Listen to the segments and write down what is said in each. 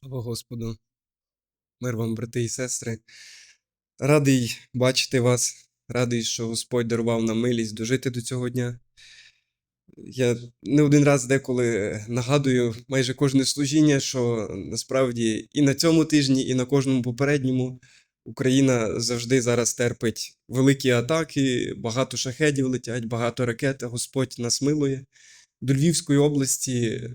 Слава Господу, мир вам, брати і сестри. Радий бачити вас, радий, що Господь дарував нам милість дожити до цього дня. Я не один раз деколи нагадую майже кожне служіння, що насправді і на цьому тижні, і на кожному попередньому Україна завжди зараз терпить великі атаки, багато шахедів летять, багато ракет. Господь нас милує. До Львівської області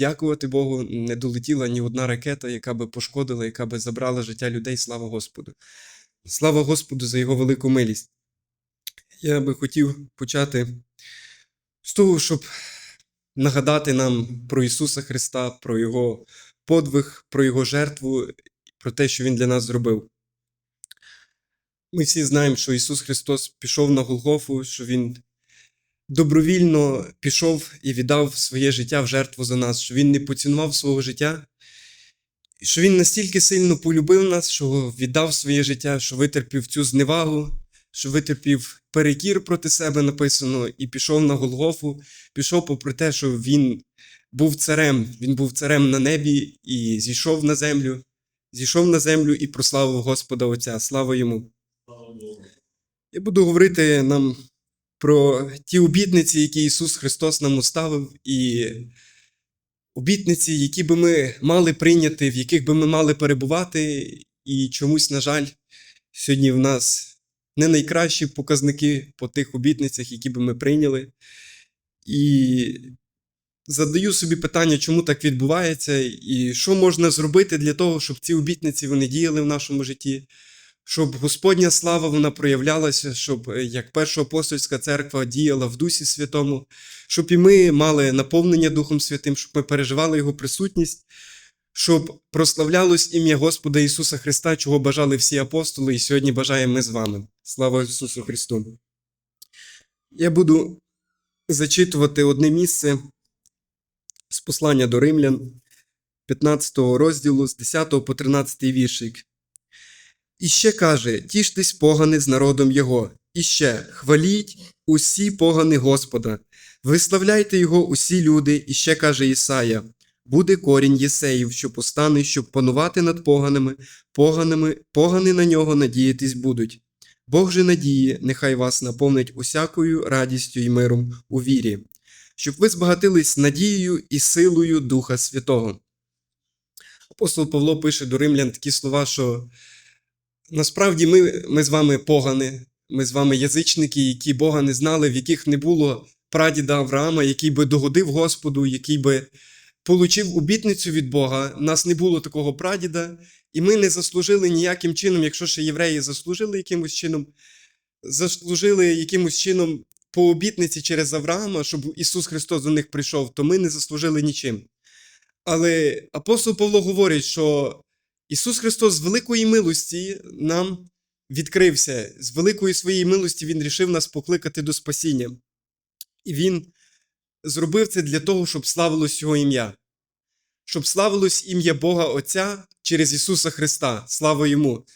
дякувати Богу, не долетіла ні одна ракета, яка би пошкодила, яка би забрала життя людей. Слава Господу. Слава Господу за його велику милість. Я би хотів почати з того, щоб нагадати нам про Ісуса Христа, про Його подвиг, про Його жертву, про те, що Він для нас зробив. Ми всі знаємо, що Ісус Христос пішов на Голгофу, що Він добровільно пішов і віддав своє життя в жертву за нас, що Він не поцінував свого життя, що Він настільки сильно полюбив нас, що віддав своє життя, що витерпів цю зневагу, що витерпів перекір проти себе написано, і пішов на Голгофу, пішов попри те, що Він був царем, він був царем на небі і зійшов на землю, зійшов на землю і прославив Господа Отця. Слава йому! Я буду говорити нам про ті обітниці, які Ісус Христос нам оставив, і обітниці, які би ми мали прийняти, в яких би ми мали перебувати, і чомусь, на жаль, сьогодні в нас не найкращі показники по тих обітницях, які би ми прийняли. І задаю собі питання, чому так відбувається, і що можна зробити для того, щоб ці обітниці вони діяли в нашому житті щоб Господня слава вона проявлялася, щоб е, як перша апостольська церква діяла в Дусі Святому, щоб і ми мали наповнення Духом Святим, щоб ми переживали Його присутність, щоб прославлялось ім'я Господа Ісуса Христа, чого бажали всі апостоли, і сьогодні бажаємо ми з вами. Слава Ісусу Христу! Я буду зачитувати одне місце з послання до Римлян, 15 розділу з 10 по 13 віршик. І ще каже: тіштесь погани з народом Його, і ще хваліть усі погани Господа, виславляйте Його усі люди, і ще каже Ісая: буде корінь Єсеїв, що постане, щоб панувати над поганими, поганими, погани на нього надіятись будуть. Бог же надії, нехай вас наповнить усякою радістю і миром у вірі, щоб ви збагатились надією і силою Духа Святого. Апостол Павло пише до римлян такі слова, що Насправді ми, ми з вами погани, ми з вами язичники, які Бога не знали, в яких не було прадіда Авраама, який би догодив Господу, який би получив обітницю від Бога. У нас не було такого прадіда, і ми не заслужили ніяким чином, якщо ще євреї заслужили якимось чином, заслужили якимось чином по обітниці через Авраама, щоб Ісус Христос до них прийшов, то ми не заслужили нічим. Але апостол Павло говорить, що Ісус Христос з великої милості нам відкрився, з великої своєї милості Він рішив нас покликати до спасіння. І Він зробив це для того, щоб славилось Його ім'я, щоб славилось ім'я Бога Отця через Ісуса Христа. Слава Йому!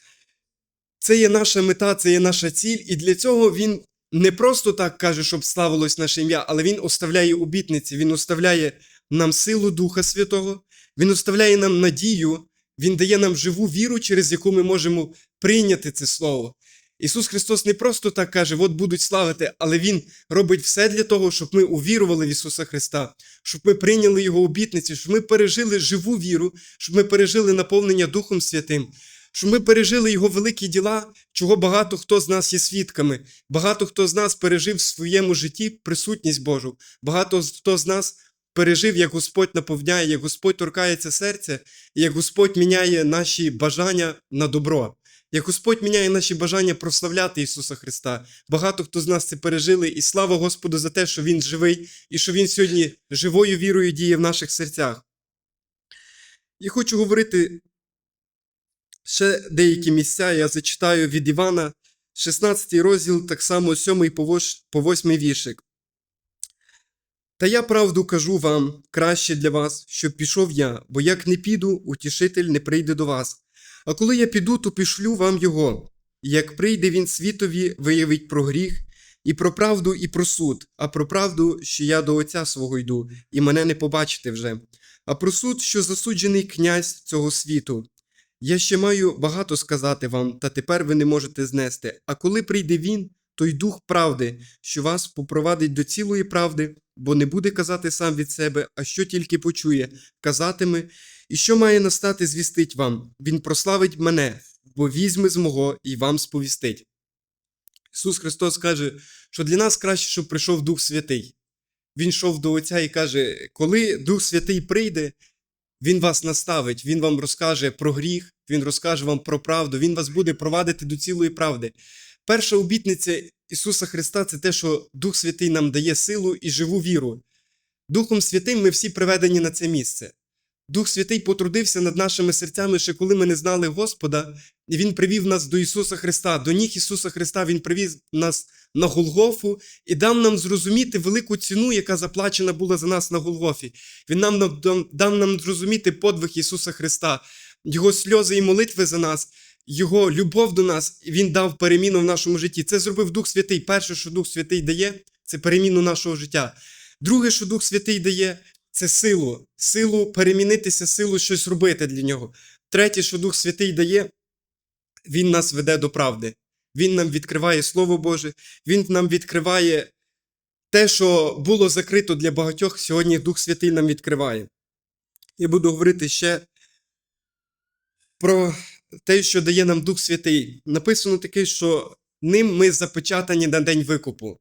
Це є наша мета, це є наша ціль, і для цього Він не просто так каже, щоб славилось наше ім'я, але Він оставляє обітниці, Він оставляє нам силу Духа Святого, Він оставляє нам надію. Він дає нам живу віру, через яку ми можемо прийняти це слово. Ісус Христос не просто так каже, от будуть славити, але Він робить все для того, щоб ми увірували в Ісуса Христа, щоб ми прийняли Його обітниці, щоб ми пережили живу віру, щоб ми пережили наповнення Духом Святим, щоб ми пережили Його великі діла, чого багато хто з нас є свідками. Багато хто з нас пережив в своєму житті присутність Божу. Багато хто з нас пережив, як Господь наповняє, як Господь торкається серця, і як Господь міняє наші бажання на добро, як Господь міняє наші бажання прославляти Ісуса Христа. Багато хто з нас це пережили, і слава Господу за те, що Він живий і що Він сьогодні живою вірою діє в наших серцях. Я хочу говорити ще деякі місця. Я зачитаю від Івана, 16 розділ, так само 7 по 8 віршик. Та я правду кажу вам краще для вас, щоб пішов я, бо як не піду, утішитель не прийде до вас. А коли я піду, то пішлю вам його. І як прийде він світові, виявить про гріх, І про правду, і про суд, а про правду, що я до Отця свого йду, і мене не побачите вже. А про суд, що засуджений князь цього світу. Я ще маю багато сказати вам, та тепер ви не можете знести. А коли прийде він, той дух правди, що вас попровадить до цілої правди, бо не буде казати сам від себе, а що тільки почує, казатиме, і що має настати, звістить вам. Він прославить мене, бо візьме з мого і вам сповістить. Ісус Христос каже, що для нас краще, щоб прийшов Дух Святий. Він йшов до Отця і каже: коли Дух Святий прийде, Він вас наставить, Він вам розкаже про гріх, Він розкаже вам про правду, Він вас буде провадити до цілої правди. Перша обітниця Ісуса Христа це те, що Дух Святий нам дає силу і живу віру. Духом Святим ми всі приведені на це місце. Дух Святий потрудився над нашими серцями, ще коли ми не знали Господа, і Він привів нас до Ісуса Христа, до ніг Ісуса Христа Він привіз нас на Голгофу і дав нам зрозуміти велику ціну, яка заплачена була за нас на Голгофі. Він нам дав нам зрозуміти подвиг Ісуса Христа, Його сльози і молитви за нас, Його любов до нас, Він дав переміну в нашому житті. Це зробив Дух Святий. Перше, що Дух Святий дає, це переміну нашого життя. Друге, що Дух Святий дає, це силу, силу перемінитися, силу щось робити для нього. Третє, що Дух Святий дає, Він нас веде до правди. Він нам відкриває Слово Боже, Він нам відкриває те, що було закрито для багатьох, сьогодні Дух Святий нам відкриває. Я буду говорити ще про те, що дає нам Дух Святий. Написано таке, що ним ми запечатані на день викупу.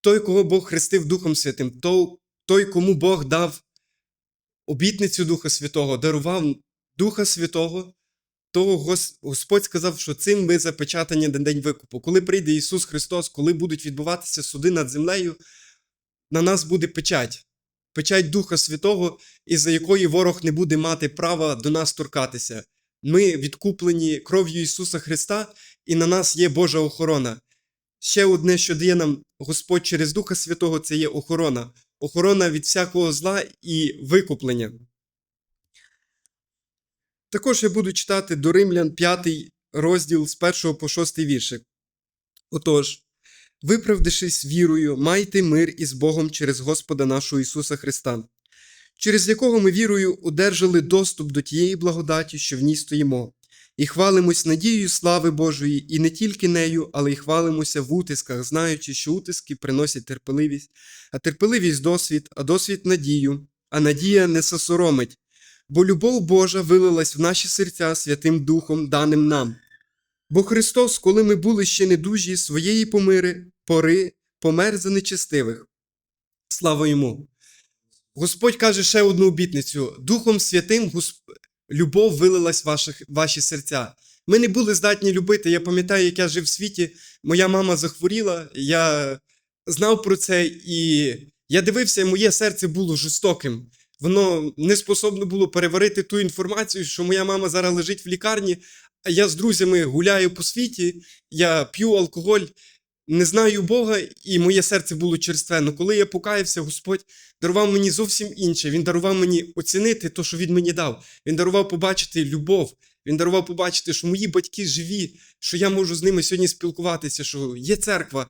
Той, кого Бог хрестив Духом Святим, той, кому Бог дав обітницю Духа Святого, дарував Духа Святого, того Господь сказав, що цим ми запечатані на день викупу. Коли прийде Ісус Христос, коли будуть відбуватися суди над землею, на нас буде печать. Печать Духа Святого, із-за якої ворог не буде мати права до нас торкатися. Ми відкуплені кров'ю Ісуса Христа, і на нас є Божа охорона. Ще одне, що дає нам Господь через Духа Святого, це є охорона. Охорона від всякого зла і викуплення. Також я буду читати до Римлян 5 розділ з 1 по 6 віршик. Отож, виправдавшись вірою, майте мир із Богом через Господа нашого Ісуса Христа, через якого ми вірою одержали доступ до тієї благодаті, що в ній стоїмо, і хвалимось надією слави Божої, і не тільки нею, але й хвалимося в утисках, знаючи, що утиски приносять терпеливість, а терпеливість досвід, а досвід надію, а надія не сосоромить. Бо любов Божа вилилась в наші серця Святим Духом, даним нам. Бо Христос, коли ми були ще недужі, своєї помири, пори помер за нечестивих. Слава йому! Господь каже ще одну обітницю: Духом Святим Госп... любов вилилась в ваших, ваші серця. Ми не були здатні любити. Я пам'ятаю, як я жив в світі, моя мама захворіла, я знав про це, і я дивився, моє серце було жорстоким. Воно не способно було переварити ту інформацію, що моя мама зараз лежить в лікарні, а я з друзями гуляю по світі, я п'ю алкоголь, не знаю Бога, і моє серце було черстве. Но коли я покаявся, Господь дарував мені зовсім інше. Він дарував мені оцінити те, що Він мені дав. Він дарував побачити любов. Він дарував побачити, що мої батьки живі, що я можу з ними сьогодні спілкуватися, що є церква,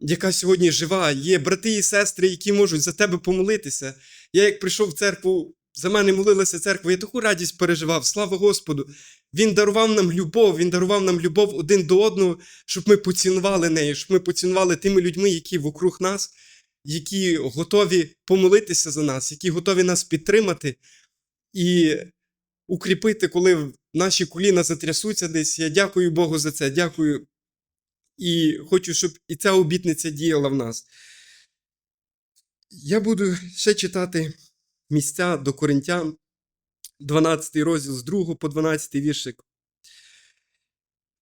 яка сьогодні жива, є брати і сестри, які можуть за тебе помолитися. Я як прийшов в церкву, за мене молилася церква, я таку радість переживав. Слава Господу! Він дарував нам любов, він дарував нам любов один до одного, щоб ми поцінували нею, щоб ми поцінували тими людьми, які вокруг нас, які готові помолитися за нас, які готові нас підтримати і укріпити, коли наші коліна затрясуться десь. Я дякую Богу за це. Дякую. І хочу, щоб і ця обітниця діяла в нас. Я буду ще читати місця до Коринтян, 12 розділ з 2 по 12 віршик.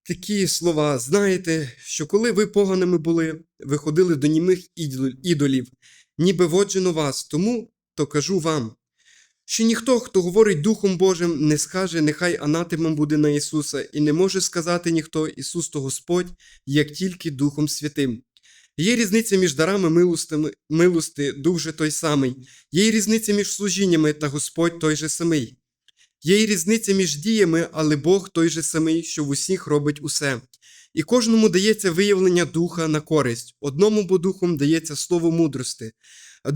Такі слова, знаєте, що коли ви поганими були, ви ходили до німих ідолів, ніби воджено вас, тому то кажу вам, що ніхто, хто говорить Духом Божим, не скаже, нехай анатемом буде на Ісуса, і не може сказати ніхто Ісус то Господь, як тільки Духом Святим. Є різниця між дарами милостими, милости, дух же той самий, є й різниця між служіннями, та Господь той же самий. Є й різниця між діями, але Бог той же самий, що в усіх робить усе. І кожному дається виявлення духа на користь. Одному бо духом дається слово мудрости, а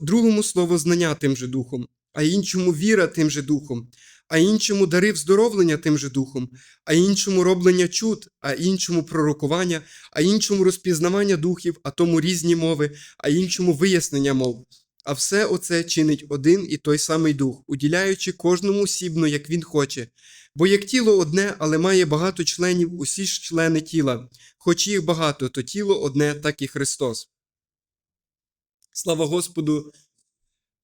другому слово знання тим же духом, а іншому віра тим же духом, а іншому дари вздоровлення тим же духом, а іншому роблення чуд, а іншому пророкування, а іншому розпізнавання духів, а тому різні мови, а іншому вияснення мов. А все оце чинить один і той самий дух, уділяючи кожному сібно, як він хоче. Бо як тіло одне, але має багато членів, усі ж члени тіла, хоч їх багато, то тіло одне, так і Христос. Слава Господу!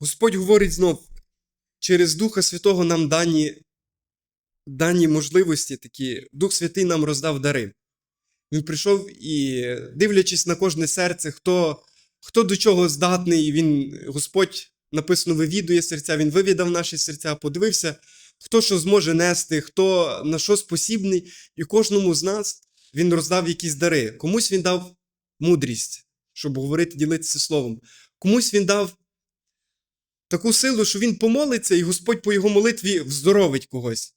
Господь говорить знов, через Духа Святого нам дані, дані можливості такі, Дух Святий нам роздав дари. Він прийшов і, дивлячись на кожне серце, хто, хто до чого здатний, він, Господь написано, вивідує серця, Він вивідав наші серця, подивився, хто що зможе нести, хто на що спосібний, і кожному з нас він роздав якісь дари. Комусь він дав мудрість, щоб говорити, ділитися словом. Комусь він дав таку силу, що він помолиться, і Господь по його молитві вздоровить когось.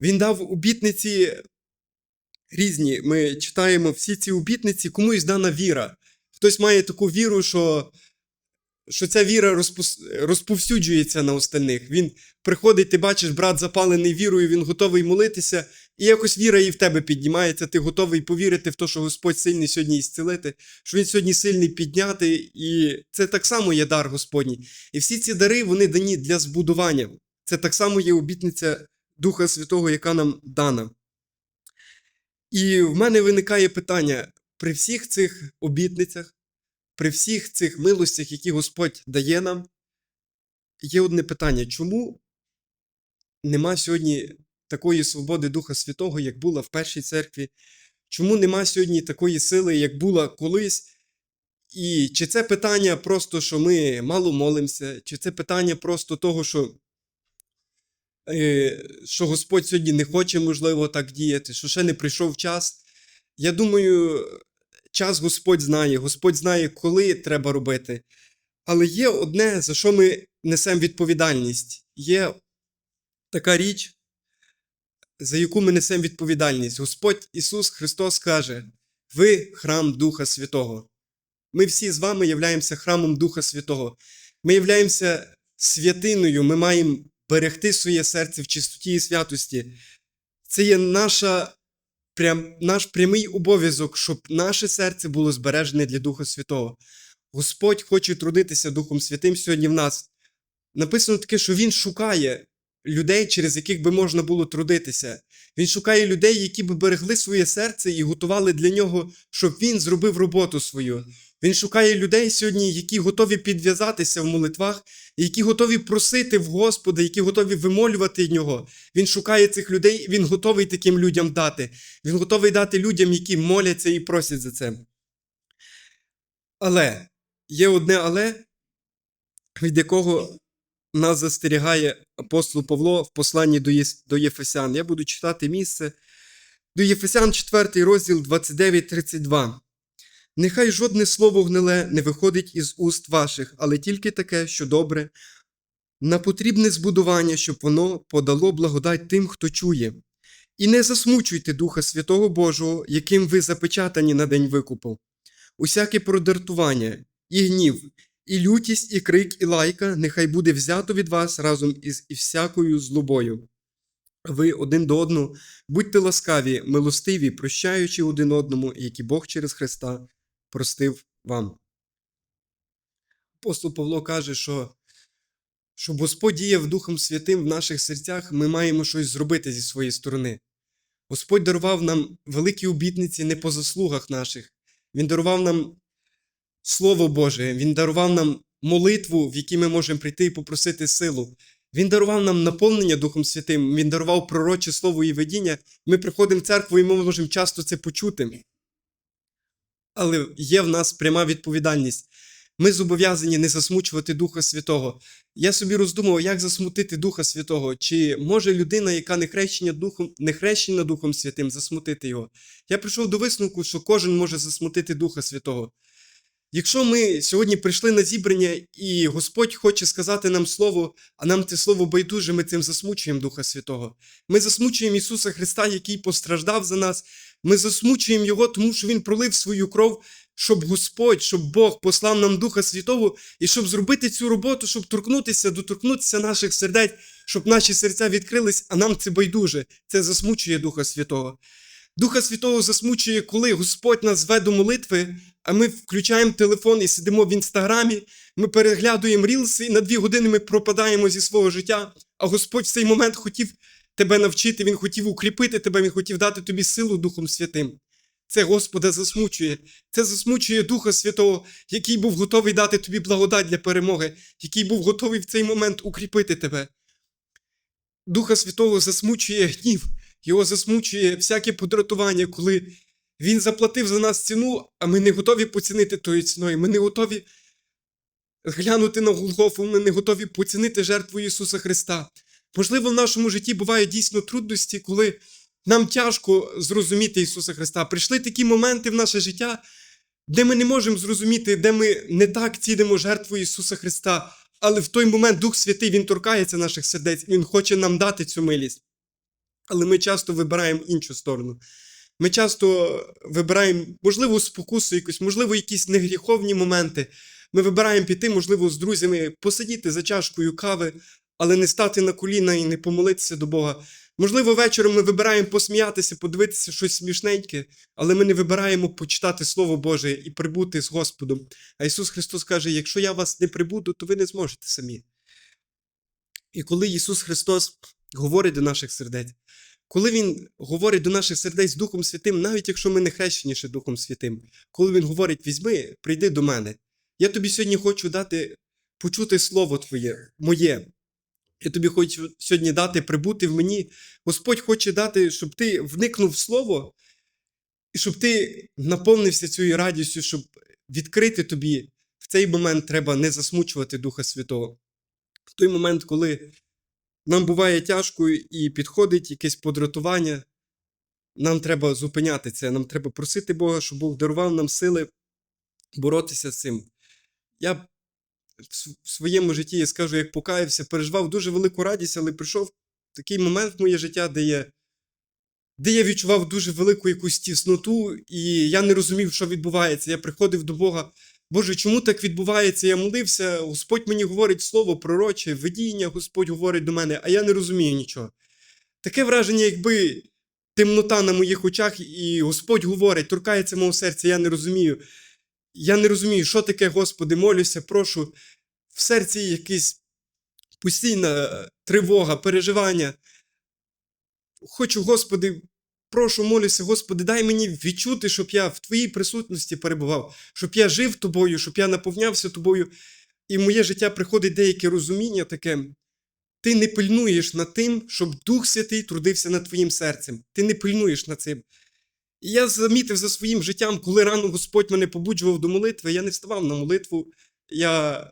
Він дав обітниці різні. Ми читаємо всі ці обітниці, комусь дана віра. Хтось має таку віру, що, що ця віра розповсюджується на остальних. Він приходить, ти бачиш, брат запалений вірою, він готовий молитися, і якось віра і в тебе піднімається, ти готовий повірити в те, що Господь сильний сьогодні ісцелити, що Він сьогодні сильний підняти, і це так само є дар Господній. І всі ці дари вони дані для збудування. Це так само є обітниця Духа Святого, яка нам дана. І в мене виникає питання: при всіх цих обітницях, при всіх цих милостях, які Господь дає нам, є одне питання: чому нема сьогодні такої свободи Духа Святого, як була в першій церкві? Чому нема сьогодні такої сили, як була колись? І чи це питання просто, що ми мало молимося, чи це питання просто того, що, е, що Господь сьогодні не хоче, можливо, так діяти, що ще не прийшов час? Я думаю, час Господь знає, Господь знає, коли треба робити. Але є одне, за що ми несемо відповідальність. Є така річ, за яку ми несемо відповідальність. Господь Ісус Христос каже: ви храм Духа Святого. Ми всі з вами являємося храмом Духа Святого. Ми являємося святиною, ми маємо берегти своє серце в чистоті і святості. Це є наша, прям, наш прямий обов'язок, щоб наше серце було збережене для Духа Святого. Господь хоче трудитися Духом Святим сьогодні в нас. Написано таке, що Він шукає людей, через яких би можна було трудитися. Він шукає людей, які би берегли своє серце і готували для нього, щоб він зробив роботу свою. Він шукає людей сьогодні, які готові підв'язатися в молитвах, які готові просити в Господа, які готові вимолювати нього. Він шукає цих людей, він готовий таким людям дати. Він готовий дати людям, які моляться і просять за це. Але є одне але, від якого нас застерігає апостол Павло в посланні до, Єфесян. Я буду читати місце. До Єфесян 4 розділ 29-32. Нехай жодне слово гниле не виходить із уст ваших, але тільки таке, що добре, на потрібне збудування, щоб воно подало благодать тим, хто чує. І не засмучуйте Духа Святого Божого, яким ви запечатані на день викупу. Усяке продартування, і гнів, і лютість, і крик, і лайка нехай буде взято від вас разом із і всякою злобою. Ви один до одного будьте ласкаві, милостиві, прощаючи один одному, як і Бог через Христа простив вам. Апостол Павло каже, що щоб Господь діяв Духом Святим в наших серцях, ми маємо щось зробити зі своєї сторони. Господь дарував нам великі обітниці не по заслугах наших. Він дарував нам Слово Боже, Він дарував нам молитву, в якій ми можемо прийти і попросити силу. Він дарував нам наповнення Духом Святим, Він дарував пророче слово і видіння. Ми приходимо в церкву і ми можемо часто це почути. Але є в нас пряма відповідальність. Ми зобов'язані не засмучувати Духа Святого. Я собі роздумував, як засмутити Духа Святого, чи може людина, яка не хрещена Духом, не хрещена Духом Святим, засмутити його. Я прийшов до висновку, що кожен може засмутити Духа Святого. Якщо ми сьогодні прийшли на зібрання, і Господь хоче сказати нам слово, а нам це слово байдуже, ми цим засмучуємо Духа Святого. Ми засмучуємо Ісуса Христа, який постраждав за нас. Ми засмучуємо Його, тому що Він пролив свою кров, щоб Господь, щоб Бог послав нам Духа Святого, і щоб зробити цю роботу, щоб торкнутися, доторкнутися наших сердець, щоб наші серця відкрились, а нам це байдуже. Це засмучує Духа Святого. Духа Святого засмучує, коли Господь нас зве до молитви, а ми включаємо телефон і сидимо в інстаграмі, ми переглядуємо рілси, і на дві години ми пропадаємо зі свого життя. А Господь в цей момент хотів тебе навчити, Він хотів укріпити тебе, Він хотів дати тобі силу Духом Святим. Це Господа засмучує. Це засмучує Духа Святого, який був готовий дати тобі благодать для перемоги, який був готовий в цей момент укріпити тебе. Духа Святого засмучує гнів, його засмучує всяке подратування, коли Він заплатив за нас ціну, а ми не готові поцінити тою ціною. Ми не готові глянути на Голгофу, ми не готові поцінити жертву Ісуса Христа. Можливо, в нашому житті бувають дійсно трудності, коли нам тяжко зрозуміти Ісуса Христа. Прийшли такі моменти в наше життя, де ми не можемо зрозуміти, де ми не так цінимо жертву Ісуса Христа. Але в той момент Дух Святий Він торкається наших сердець, Він хоче нам дати цю милість. Але ми часто вибираємо іншу сторону. Ми часто вибираємо, можливо, спокусу якусь, можливо, якісь негріховні моменти. Ми вибираємо піти, можливо, з друзями, посидіти за чашкою кави, але не стати на коліна і не помолитися до Бога. Можливо, вечором ми вибираємо посміятися, подивитися щось смішненьке, але ми не вибираємо почитати Слово Боже і прибути з Господом. А Ісус Христос каже: якщо я вас не прибуду, то ви не зможете самі. І коли Ісус Христос говорить до наших сердець, коли Він говорить до наших сердець Духом Святим, навіть якщо ми не хрещені ще Духом Святим, коли Він говорить: візьми, прийди до мене. Я тобі сьогодні хочу дати почути Слово Твоє, моє. Я тобі хочу сьогодні дати прибути в мені. Господь хоче дати, щоб ти вникнув в Слово, і щоб ти наповнився цією радістю, щоб відкрити тобі. В цей момент треба не засмучувати Духа Святого. В той момент, коли нам буває тяжко і підходить якесь подратування, нам треба зупиняти це, нам треба просити Бога, щоб Бог дарував нам сили боротися з цим. Я в своєму житті, я скажу, як покаявся, переживав дуже велику радість, але прийшов такий момент в моє життя, де я, де я відчував дуже велику якусь тісноту, і я не розумів, що відбувається. Я приходив до Бога. Боже, чому так відбувається? Я молився, Господь мені говорить слово пророче, видіння, Господь говорить до мене, а я не розумію нічого. Таке враження, якби темнота на моїх очах, і Господь говорить, торкається мого серця, я не розумію. Я не розумію, що таке, Господи, молюся, прошу. В серці якась постійна тривога, переживання. Хочу, Господи, прошу, молюся, Господи, дай мені відчути, щоб я в Твоїй присутності перебував, щоб я жив тобою, щоб я наповнявся тобою. І в моє життя приходить деяке розуміння таке. Ти не пильнуєш над тим, щоб Дух Святий трудився над твоїм серцем. Ти не пильнуєш над цим. І я замітив за своїм життям, коли рано Господь мене побуджував до молитви, я не вставав на молитву, я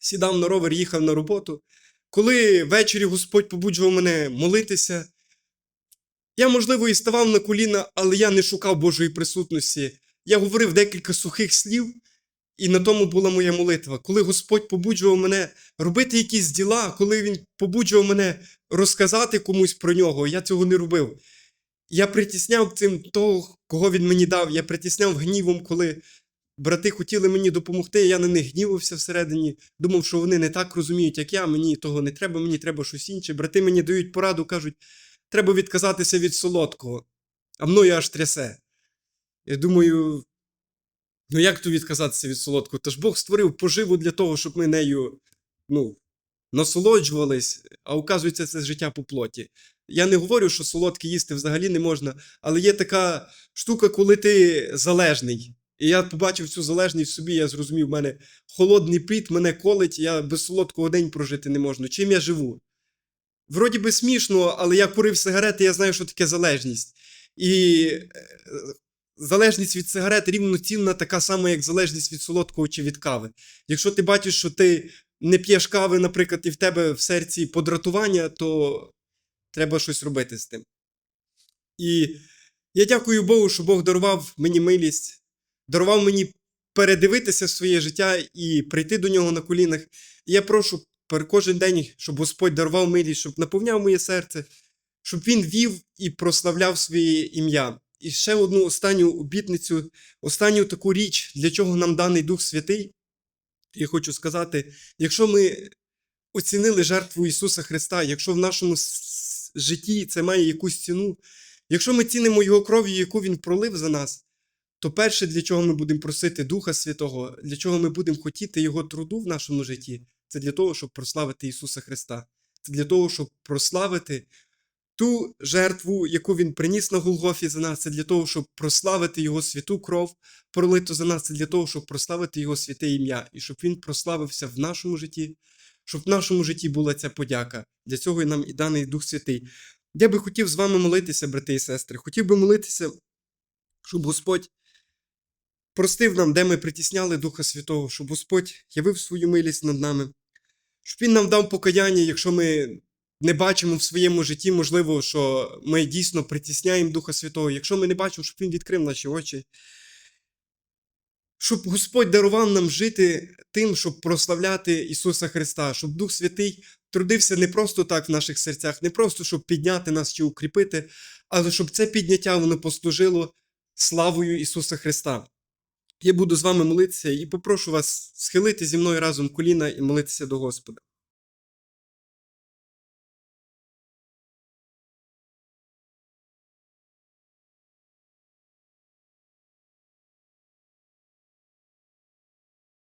сідав на ровер, їхав на роботу. Коли ввечері Господь побуджував мене молитися, я, можливо, і ставав на коліна, але я не шукав Божої присутності. Я говорив декілька сухих слів, і на тому була моя молитва. Коли Господь побуджував мене робити якісь діла, коли Він побуджував мене розказати комусь про нього, я цього не робив. Я притісняв цим того, кого він мені дав. Я притісняв гнівом, коли брати хотіли мені допомогти. Я на них гнівався всередині. Думав, що вони не так розуміють, як я. Мені того не треба, мені треба щось інше. Брати мені дають пораду, кажуть, треба відказатися від солодкого, а мною аж трясе. Я думаю, ну як то відказатися від солодкого? Тож Бог створив поживу для того, щоб ми нею ну, насолоджувались, а оказується, це життя по плоті. Я не говорю, що солодке їсти взагалі не можна, але є така штука, коли ти залежний. І я побачив цю залежність собі, я зрозумів, в мене холодний піт, мене колить, я без солодкого день прожити не можу. Чим я живу? Вроді би смішно, але я курив сигарети, я знаю, що таке залежність. І е, залежність від сигарет рівноцінна, така сама, як залежність від солодкого чи від кави. Якщо ти бачиш, що ти не п'єш кави, наприклад, і в тебе в серці подратування, то треба щось робити з тим. І я дякую Богу, що Бог дарував мені милість, дарував мені передивитися своє життя і прийти до нього на колінах. І я прошу пер- кожен день, щоб Господь дарував милість, щоб наповняв моє серце, щоб він вів і прославляв своє ім'я. І ще одну останню обітницю, останню таку річ, для чого нам даний Дух Святий. Я хочу сказати, якщо ми оцінили жертву Ісуса Христа, якщо в нашому житті це має якусь ціну, якщо ми цінимо Його кров'ю, яку Він пролив за нас, то перше, для чого ми будемо просити Духа Святого, для чого ми будемо хотіти Його труду в нашому житті, це для того, щоб прославити Ісуса Христа. Це для того, щоб прославити ту жертву, яку Він приніс на Голгофі за нас, це для того, щоб прославити Його святу кров, пролиту за нас, це для того, щоб прославити Його святе ім'я, і щоб Він прославився в нашому житті, щоб в нашому житті була ця подяка. Для цього і нам і даний Дух Святий. Я би хотів з вами молитися, брати і сестри. Хотів би молитися, щоб Господь простив нам, де ми притісняли Духа Святого, щоб Господь явив свою милість над нами, щоб Він нам дав покаяння, якщо ми не бачимо в своєму житті, можливо, що ми дійсно притісняємо Духа Святого, якщо ми не бачимо, щоб Він відкрив наші очі. Щоб Господь дарував нам жити тим, щоб прославляти Ісуса Христа, щоб Дух Святий трудився не просто так в наших серцях, не просто щоб підняти нас чи укріпити, але щоб це підняття воно послужило славою Ісуса Христа. Я буду з вами молитися і попрошу вас схилити зі мною разом коліна і молитися до Господа.